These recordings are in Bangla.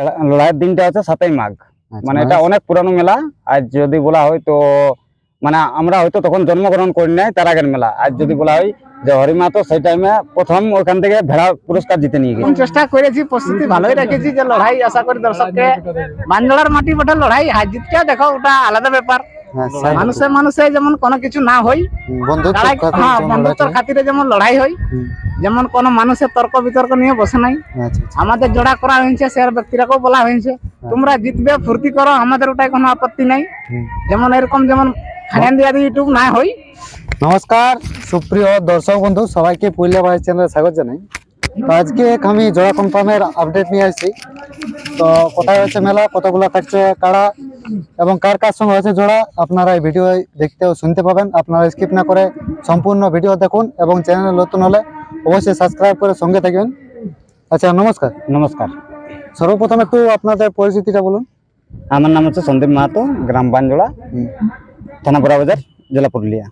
লড়া- লড়াইয়ের দিনটা হচ্ছে সাতই মাঘ। আচ্ছা, মানে এটা অনেক পুরানো মেলা। আর যদি বলা হয় তো মানে আমরা হয়তো তখন জন্মগ্রহণ করি নাই তার আগের মেলা। আর যদি বলা হয় যে হরিমা তো সেই টাইমে প্রথম ওখান থেকে ভেড়া পুরস্কার জিতে নিয়ে গেছে। চেষ্টা করেছি প্রস্তুতি ভালোই রেখেছি যে লড়াই আশা করি দর্শককে। বাঞ্জলার মাটি বটে লড়াই হার জিতকে দেখো ওটা আলাদা ব্যাপার। মানুষে মানুষে যেমন কোনো কিছু না হয় খাতির হ্যাঁ বন্ধুত্বর খাতিরে যেমন লড়াই হয় যেমন কোনো মানুষের তর্ক বিতর্ক নিয়ে বসে নাই। আচ্ছা আচ্ছা। আমাদের জোড়া করা হয়েছে সে ব্যক্তিরাকেও বলা হয়েছে তোমরা জিতবে ফুর্তি করো আমাদের ওটাই কোনো আপত্তি নাই। যেমন এরকম যেমন খাজান দিয়া ইউটিউব না হয় নমস্কার সুপ্রিয় দর্শক বন্ধু সবাইকে পুরুলিয়া বাড়ির চ্যানেলে স্বাগত জানাই। তো আজকে এক আমি জোড়া কনফার্মের আপডেট নিয়ে আসছি। তো কোথায় হচ্ছে মেলা কতগুলো থাকছে কারা এবং কার কার সঙ্গে হয়েছে জোড়া আপনারা এই ভিডিও দেখতে ও শুনতে পাবেন। আপনারা স্কিপ না করে সম্পূর্ণ ভিডিও দেখুন এবং চ্যানেলে নতুন হলে অবশ্যই সাবস্ক্রাইব করে সঙ্গে থাকবেন। আচ্ছা নমস্কার। নমস্কার। সর্বপ্রথম একটু আপনাদের পরিচিতিটা বলুন। আমার নাম হচ্ছে সন্দীপ মাহাতো গ্রাম বানজোড়া। থানা বড়াবাজার জেলা পুরুলিয়া।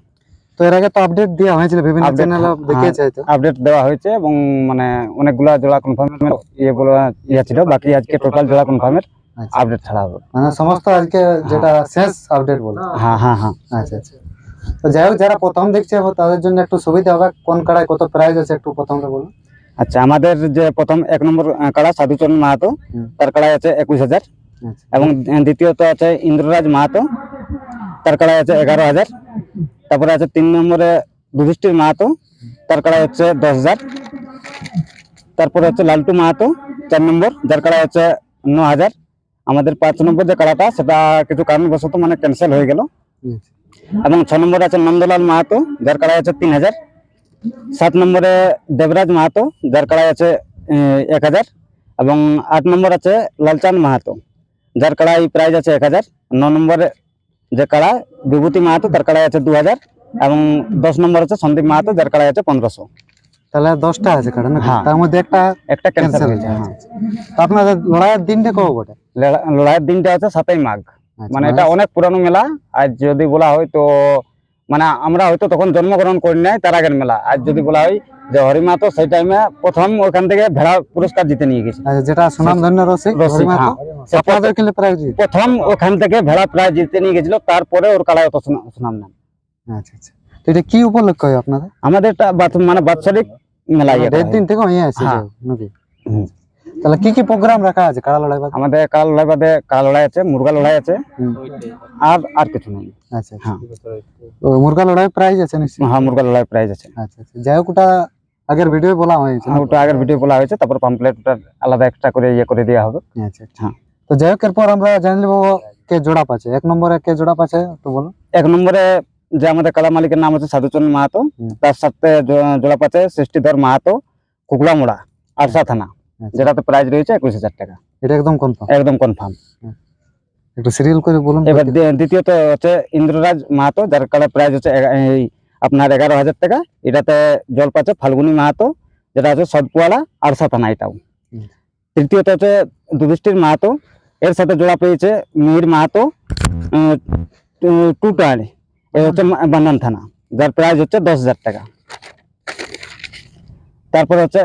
তো এর আগে তো আপডেট দেওয়া হয়েছিল বিভিন্ন চ্যানেলে হ্যাঁ, দেখিয়েছে হয়তো। আপডেট দেওয়া হয়েছে এবং মানে অনেকগুলা জোড়া কনফার্ম ইয়ে বলে ইয়ে ছিল বাকি আজকে টোটাল জোড়া কনফার্মের আচ্ছা। আপডেট ছাড়া হবে। মানে সমস্ত আজকে যেটা শেষ আপডেট বলে। হ্যাঁ হ্যাঁ হ্যাঁ। আচ্ছা আচ্ছা। তো যাই হোক যারা প্রথম দেখছে তাদের জন্য একটু সুবিধা হবে কোন কাড়ায় কত প্রাইস আছে একটু প্রথমটা বলুন। আচ্ছা আমাদের যে প্রথম এক নম্বর কাড়া সাধুচরণ মাহাতো তার কাড়াই আছে একুশ হাজার। আচ্ছা। এবং দ্বিতীয়ত আছে ইন্দ্ররাজ মাহাতো তার কাড়াই আছে এগারো হাজার। তারপরে আছে তিন নম্বরে যুধিষ্ঠির মাহাতো তার কাড়াই হচ্ছে দশ হাজার। তারপরে হচ্ছে লালটু মাহাতো, চার নম্বর, যার কাড়াই হচ্ছে ন হাজার। আমাদের পাঁচ নম্বর যে কাড়াটা, সেটা কিছু কারণবশত মানে ক্যান্সেল হয়ে গেল। এবং ছ নম্বরে আছে নন্দলাল মাহাতো, যার কাড়াই আছে তিন হাজার। সাত নম্বরে দেবরাজ মাহাতো, যার কাড়াই আছে এক হাজার। এবং আট নম্বর আছে লালচাঁদ মাহাতো, যার কাড়াই প্রাইজ আছে এক হাজার। ন নম্বরে যে কাড়া বিভূতি মাহাতো তার কাড়াই আছে দু হাজার এবং দশ নম্বর আছে সন্দীপ মাহাতো যার কাড়াই আছে পনেরোশো। তাহলে দশটা আছে না হ্যাঁ। তার মধ্যে একটা একটা ক্যান্সেল। তো আপনাদের লড়াইয়ের দিনটা কবে বটে? লড়াইয়ের দিনটা হচ্ছে সাতই মাঘ। আচ্ছা, মানে এটা অনেক পুরানো মেলা। আজ যদি বলা হয় তো মানে আমরা হয়তো তখন জন্মগ্রহণ করি নাই তার আগের মেলা। আজ যদি বলা হয় যে হরিমা তো সেই টাইমে প্রথম ওখান থেকে ভেড়া পুরস্কার জিতে নিয়ে গেছে। আচ্ছা যেটা সুনাম ধন্য রসিক হ্যাঁ। আপনাদের কিন্তু প্রাইজ প্রথম ওখান থেকে ভেড়া প্রায় জিতে নিয়ে গেছিল তারপরে ওর কালায় অত সুনা- সুনাম নেন আচ্ছা আচ্ছা। তো এটা কি উপলক্ষ হয় আপনাদের? আমাদের এটা মানে বাৎসরিক মেলা ইয়ে হয়। দিন থেকে হয়ে আছে হ্যাঁ। নাকি? তাহলে কি কি প্রোগ্রাম রাখা আছে কাড়া লড়াই বাদে? আমাদের কাল লড়াই বাদে কাল লড়াই আছে মুরগা লড়াই আছে আর আর কিছু নেই। আচ্ছা আচ্ছা। হ্যাঁ। মুরগা লড়াই প্রাইজ আছে নিশ্চয়ই? হ্যাঁ মুরগা লড়াই প্রাইজ আছে। আচ্ছা আচ্ছা। যাই হোক ওটা আগের ভিডিও বলা হয়েছে? হ্যাঁ, ওটা আগের ভিডিও বলা হয়েছে তারপর পাম্পলেটটা আলাদা এক্সট্রা করে ইয়ে করে দেওয়া হবে। আচ্ছা আচ্ছা। হ্যাঁ। তো যাই হোক এরপর আমরা জানি নেব কে জোড়া পাচ্ছে? এক নম্বরে কে জোড়া পাচ্ছে একটু বলুন এক নম্বরে যে আমাদের কালা মালিকের নাম হচ্ছে সাধুচরণ মাহাতো তার সাথে জোড়া পাচ্ছে সৃষ্টিধর মাহাতো কুকলামোড়া আরসা থানা আচ্ছা। যেটাতে প্রাইজ রয়েছে একুশ হাজার টাকা। এটা একদম কনফার্ম একদম কনফার্ম একটু সিরিয়াল করে বলুন। এবার দ্বিতীয়ত হচ্ছে ইন্দ্ররাজ মাহাতো যার কালে প্রাইস হচ্ছে এই আপনার এগারো হাজার টাকা এটাতে জল পাচ্ছে ফাল্গুনি মাহাতো যেটা হচ্ছে সদপুয়ালা আরসা থানা এটাও। তৃতীয়ত হচ্ছে যুধিষ্ঠির মাহাতো এর সাথে জোড়া পেয়েছে মিহির মাহাতো টু- টায়ার এ হচ্ছে বান্দান থানা যার প্রাইস হচ্ছে দশ হাজার টাকা। তারপরে হচ্ছে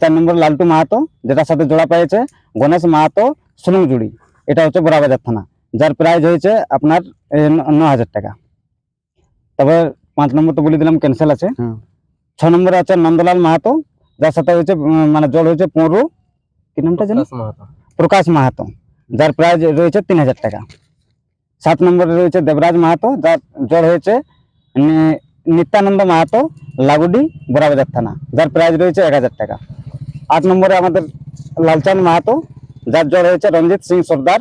চার নম্বর লালটু মাহাতো যেটার সাথে জোড়া পেয়েছে গণেশ মাহাতো সুলংজুড়ি এটা হচ্ছে বড়াবাজার থানা যার প্রাইস হয়েছে আপনার ন হাজার টাকা। তারপর পাঁচ নম্বর তো বলে দিলাম ক্যান্সেল আছে। ছ নম্বরে আছে নন্দলাল মাহাতো যার সাথে হয়েছে মানে জল হয়েছে পনেরো। কি নামটা জানো? প্রকাশ মাহাতো। যার প্রাইস রয়েছে তিন হাজার টাকা। সাত নম্বরে রয়েছে দেবরাজ মাহাতো যার জল হয়েছে নি- নিত্যানন্দ মাহাতো লাগুডি বড়াবাজার থানা যার প্রাইস রয়েছে এক হাজার টাকা। আট নম্বরে আমাদের লালচাঁদ মাহাতো যার জল হয়েছে রঞ্জিত সিং সর্দার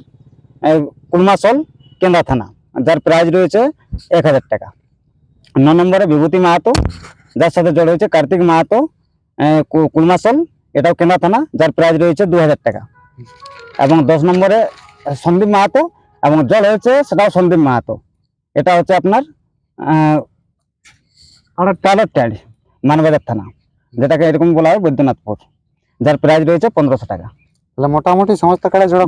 কুলমাসল কেন্দ্রা থানা যার প্রাইস রয়েছে এক হাজার টাকা। ন নম্বরে বিভূতি মাহাতো যার সাথে জল হয়েছে কার্তিক মাহাতো কুলমাসল এটাও কেন্দ্রা থানা যার প্রাইস রয়েছে দু হাজার টাকা। এবং দশ নম্বরে সন্দীপ মাহাতো এবং জল হয়েছে সেটাও সন্দীপ মাহাতো। এটা হচ্ছে আপনার কালোর ট্যাড মানবাজার থানা যেটাকে এরকম বলা হয় বৈদ্যনাথপুর যার প্রাইস রয়েছে পনেরোশো টাকা। তাহলে মোটামুটি সমস্ত কাড়া জোড়া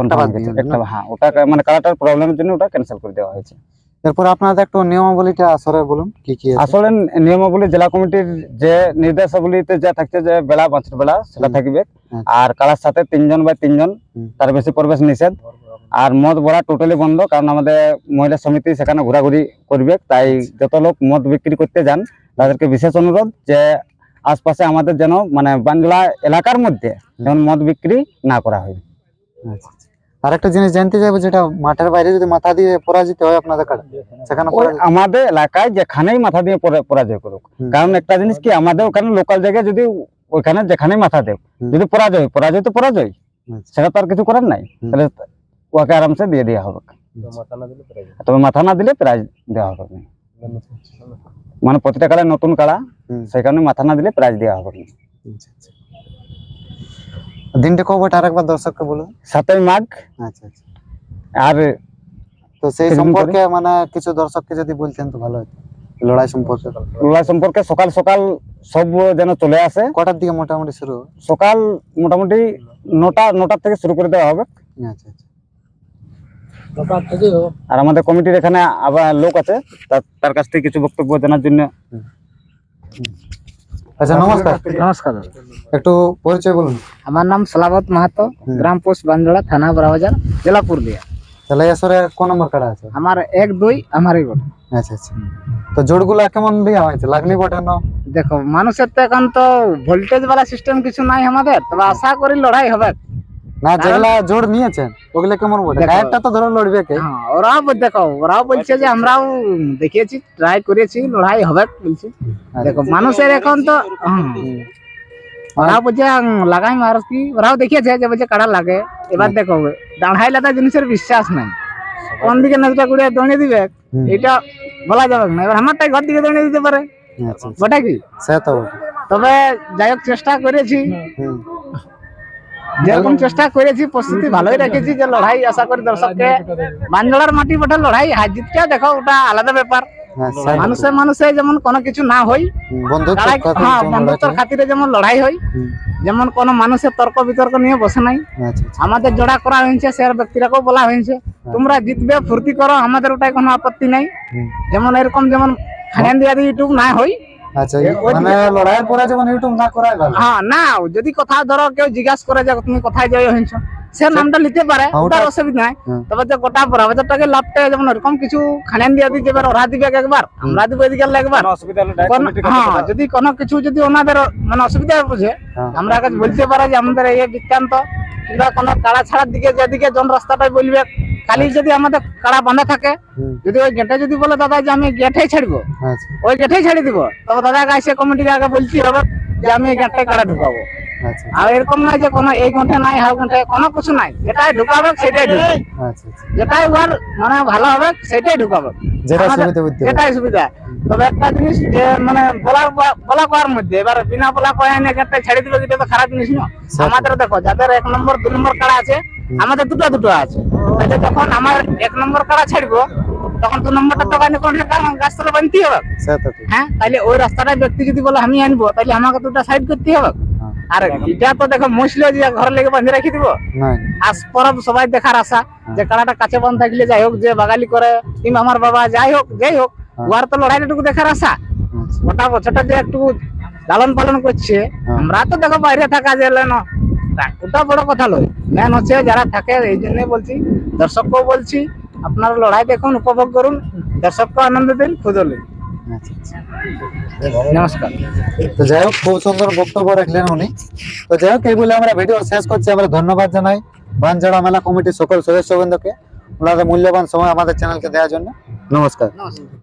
একটা হ্যাঁ ওটা মানে কালারটার প্রবলেমের জন্য ওটা ক্যান্সেল করে দেওয়া হয়েছে। এরপর আপনাদের একটু নিয়মাবলীটা আসরে বলুন কি কি আসলে নিয়মাবলী জেলা কমিটির যে নির্দেশাবলীতে যা থাকছে যে বেলা পাঁচের বেলা সেটা। থাকবে। আচ্ছা। আর কালার সাথে তিনজন বা তিনজন তার বেশি প্রবেশ নিষেধ। আর মদ ভরা টোটালি বন্ধ কারণ আমাদের মহিলা সমিতি সেখানে ঘোরাঘুরি করবে। তাই যত লোক মদ বিক্রি করতে যান তাদেরকে বিশেষ অনুরোধ যে আশপাশে আমাদের যেন মানে বাংলা এলাকার মধ্যে যেমন মদ বিক্রি না করা হয়। আচ্ছা আচ্ছা। আর একটা জিনিস জানতে চাইব যেটা মাঠের বাইরে যদি মাথা দিয়ে পরাজিত হয় আপনাদের কাড়া সেখানে আমাদের এলাকায় যেখানেই মাথা দিয়ে পরাজয় করুক। কারণ একটা জিনিস কি আমাদের ওখানে লোকাল জায়গায় যদি ওইখানে যেখানেই মাথা দেব যদি পরাজয় পরাজয় তো পরাজয়। আচ্ছা। সেটা তো আর কিছু করার নাই। তাহলে ওকে আরামসে দিয়ে দেওয়া হবে তবে মাথা না দিলে প্রাইজ দেওয়া হবে না। মানে প্রতিটা কাড়ায় নতুন কাড়া হুম। সেই কারণে মাথা না দিলে প্রাইজ দেওয়া হবে দিনটা কবে আরেকবার দর্শককে বলুন? সাতই মাঘ। আচ্ছা আচ্ছা। আর তো সেই সম্পর্কে মানে কিছু দর্শককে যদি বলতেন তো ভালো হতো। লড়াই সম্পর্কে। লড়াই সম্পর্কে সকাল সকাল সব যেন চলে আসে। কটার দিকে মোটামুটি শুরু? সকাল মোটামুটি নটা নটার থেকে শুরু করে দেওয়া হবে। আচ্ছা আচ্ছা। আর আমাদের কমিটির এখানে আবার লোক আছে তার- তার কাছ থেকে কিছু বক্তব্য জানার জন্য। আচ্ছা নমস্কার। নমস্কার একটু পরিচয় বলুন। আমার নাম সালাবত মাহাতো। গ্রাম পোস্ট বাঞ্জলা থানা বড়াবাজার জেলা পুরুলিয়া। তাহলে এসরে কোন নম্বর কাটা আছে? আমার এক দুই আমারই গোটা আচ্ছা আচ্ছা। তো জোড়গুলা কেমন বিয়া হয়েছে? লাগনি বটানো দেখো মানুষের তো এখন তো ভোল্টেজ বালা সিস্টেম কিছু নাই আমাদের তবে আশা করি লড়াই হবে। না যেগুলা জোড় নিয়েছেন ওগুলা কেমন বটে। গায়েরটা তো ধরো লড়বে কে। হ্যাঁ বল- দেখো ওরাও বলছে যে আমরাও দেখিয়েছি ট্রাই করেছি লড়াই হবে বলছে। দেখো মানুষের এখন তো হ্যাঁ। ওরাও বলছে লাগাই মার কি ওরাও দেখিয়েছে যে বলছে কাড়া লাগে। এবার দেখো দাঁড়াই লাদা জিনিসের বিশ্বাস নাই। কোন দিকে নজরটা ঘুরে দৌড়ে দিবে এটা বলা যাবে না। এবার আমারটাই ঘর দিকে দৌড়ে দিতে পারে। আচ্ছা আচ্ছা। ওটা কি? সে তো তবে যাই হোক চেষ্টা করেছি। যেরকম চেষ্টা করেছি প্রস্তুতি ভালোই রেখেছি যে লড়াই আশা করি দর্শককে বাঞ্জলার মাটি বটে লড়াই হার জিতটা দেখো ওটা আলাদা ব্যাপার। হ্যাঁ, মানুষে মানুষে যেমন কোনো কিছু না হয় কথা হ্যাঁ বন্ধুত্বর খাতিরে যেমন লড়াই হয় যেমন কোন মানুষের তর্ক বিতর্ক নিয়ে বসে নাই। আচ্ছা আচ্ছা। আমাদের জোড়া করা হয়েছে সে ব্যক্তিরাকেও বলা হয়েছে তোমরা জিতবে ফুর্তি করো আমাদের ওটাই কোনো আপত্তি নাই। যেমন এরকম যেমন দিয়া দিয়ে ইউটিউব না হয় আচ্ছা মানে লড়াইয়ের পরে যেমন ইউটিউব না করাই ভালো হ্যাঁ না যদি কথা ধরো কেউ জিজ্ঞাসা করে যে তুমি কোথায় জয় হয়েছ সে নামটা নিতে পারে ওটার অসুবিধা নাই। তবে যে গোটা বরাবরটাকে লাভটা যেমন ওরকম কিছু খানেন দিয়া ওরা দিবে একবার আমরা দিব এদিকে একবার। হ্যাঁ যদি কোনো কিছু যদি ওনাদের মানে অসুবিধা বুঝে হ্যাঁ। আমরা কাছে বলতে পারে যে আমাদের এই বৃত্তান্ত কিংবা কোনো কাড়া ছাড়ার দিকে যেদিকে জন রাস্তাটাই বলবে খালি যদি আমাদের কাড়া বাঁধা থাকে যদি ওই গেটে যদি বলে দাদা যে আমি গেটেই ছাড়বো। আচ্ছা। ওই গেটেই ছেড়ে দিব। তবে দাদা এসে কমিটির আগে বলছি হবে যে আমি গেটটাই কাড়া ঢুকাবো। আর এরকম নাই যে কোনো এই ঘণ্টা নাই হার ঘণ্টা কোনো কিছু নাই। যেটাই ঢুকাবে সেটাই ঢুকাবে। আচ্ছা আচ্ছা। যেটাই ওর মানে ভালো হবে সেটাই ঢুকাবে। যেটা আমাদের- সুবিধা এটাই সুবিধা। তবে একটা জিনিস যে মানে বলা বলা করার মধ্যে এবার বিনা বলা কয়া নিয়ে একটা ছেড়ে দিবে এটা তো খারাপ জিনিস না আমাদের দেখো যাদের এক নম্বর দুই নম্বর কাড়া আছে আমাদের দুটো দুটো আছে। যখন আমার এক নম্বর কাড়া ছাড়বো তখন দু নম্বরটা তো কানে কোন গাছ তলে বানতে হবে। তো হ্যাঁ তাহলে ওই রাস্তাটা ব্যক্তি যদি বলে আমি আনব তাহলে আমাকে দুটা সাইড করতে হবে। আর এটা তো দেখো মুসলে যে ঘর লেগে বাঁধে রাখি দিব। আজ পরব সবাই দেখার আশা যে কাড়াটা কাছে বান থাকলে যাই হোক যে বাগালি করে কিংবা আমার বাবা যাই হোক যাই হোক ওয়ার তো লড়াইটাটুকু দেখার আশা। আচ্ছা। গোটা বছরটা যে একটু লালন পালন করছে হ্যাঁ। আমরা তো দেখো বাইরে থাকা যে ওটা বড় কথা নয়। মেন হচ্ছে যারা থাকে এই জন্যই বলছি দর্শককেও বলছি আপনারা লড়াই দেখুন উপভোগ করুন দর্শককে আনন্দ দিন খুঁজো নিন। আচ্ছা নমস্কার। খুব সুন্দর বক্তব্য রাখলেন উনি। তো যাই হোক, এই বলে আমরা ভিডিও শেষ করছি। আমরা ধন্যবাদ জানাই বানজাড়া মেলা কমিটির সকল সদস্যবৃন্দকে। ওনাদের মূল্যবান সময় আমাদের চ্যানেলকে দেওয়ার জন্য। নমস্কার।